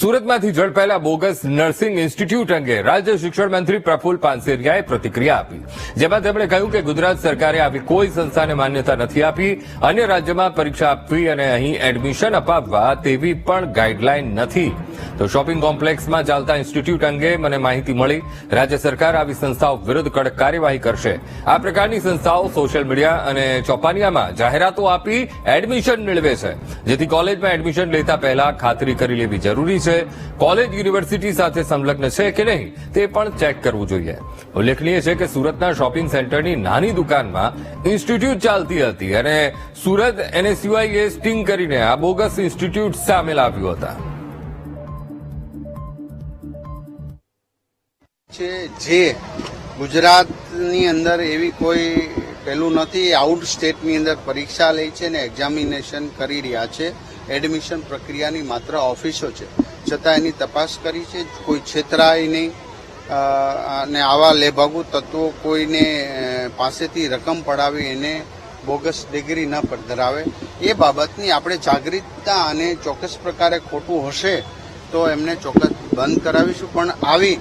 સુરતમાંથી ઝડપાયેલા bogus nursing institute અંગે રાજ્ય શિક્ષણ મંત્રી પ્રફુલ પાનસેરિયાએ પ્રતિક્રિયા આપી. જેમાં તેમણે કહ્યું કે ગુજરાત સરકારે આવી કોઈ સંસ્થાને માન્યતા નથી આપી, અન્ય રાજ્યમાં પરીક્ષા આપવી અને અહીં એડમિશન અપાવવા તેવી પણ ગાઈડલાઈન નથી. તો શોપિંગ કોમ્પ્લેક્સમાં ચાલતા ઇન્સ્ટિટ્યૂટ અંગે મને માહિતી મળી. રાજ્ય સરકાર આવી સંસ્થાઓ વિરુદ્ધ કડક કાર્યવાહી કરશે. આ પ્રકારની સંસ્થાઓ સોશિયલ મીડિયા અને ચોપાનિયામાં જાહેરાતો આપી એડમિશન મેળવે છે. જેથી કોલેજમાં એડમિશન લેતા પહેલા ખાતરી કરી લેવી જરૂરી છે. કોલેજ યુનિવર્સિટી સાથે સંલગ્ન છે કે નહીં તે પણ ચેક કરવું જોઈએ. ઉલ્લેખનીય છે કે સુરતના શોપિંગ સેન્ટરની નાની દુકાનમાં ઇન્સ્ટિટ્યૂટ ચાલતી હતી અને સુરત એનએસયુઆઈએ સ્ટિંગ કરીને આ બોગસ ઇન્સ્ટિટ્યૂટ સામે લાવ્યું હતા. છે જે ગુજરાતની અંદર એવી કોઈ પેલું નથી, આઉટ સ્ટેટની અંદર પરીક્ષા લે છે ને એક્ઝામિનેશન કરી રહ્યા છે. એડમિશન પ્રક્રિયાની માત્ર ઓફિસો છે. છતાં એની તપાસ કરી છે. કોઈ છેતરાય નહીં. અને આવા લેભાગુ તત્વો કોઈને પાસેથી રકમ પડાવી એને બોગસ ડિગ્રી ન ધરાવે. એ બાબતની આપણે જાગૃતતા અને ચોક્કસ પ્રકારે ખોટું હશે તો એમને ચોક્કસ બંધ કરાવીશું. પણ આવી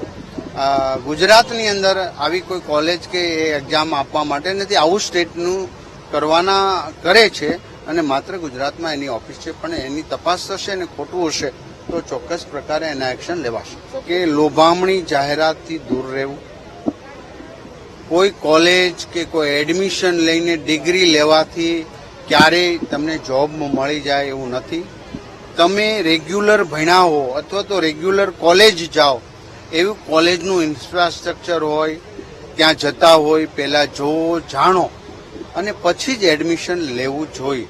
ગુજરાતની અંદર આવી કોઈ કોલેજ કે એ એક્ઝામ આપવા માટે નથી, આવું સ્ટેટનું કરવાના કરે છે અને માત્ર ગુજરાતમાં એની ઓફિસ છે, પણ એની તપાસ થશે અને ખોટું હશે તો ચોક્કસ પ્રકારે એના એક્શન લેવાશે. કે લોભામણી જાહેરાતથી દૂર રહેવું, કોઈ કોલેજ કે કોઈ એડમિશન લઈને ડિગ્રી લેવાથી ક્યારેય તમને જોબ મળી જાય એવું નથી. તમે રેગ્યુલર ભણ્યા હો અથવા તો રેગ્યુલર કોલેજ જાઓ એવું કોલેજનું ઇન્ફ્રાસ્ટ્રક્ચર હોય ત્યાં જતા હોય, પહેલા જોવો જાણો અને પછી જ એડમિશન લેવું જોઈએ.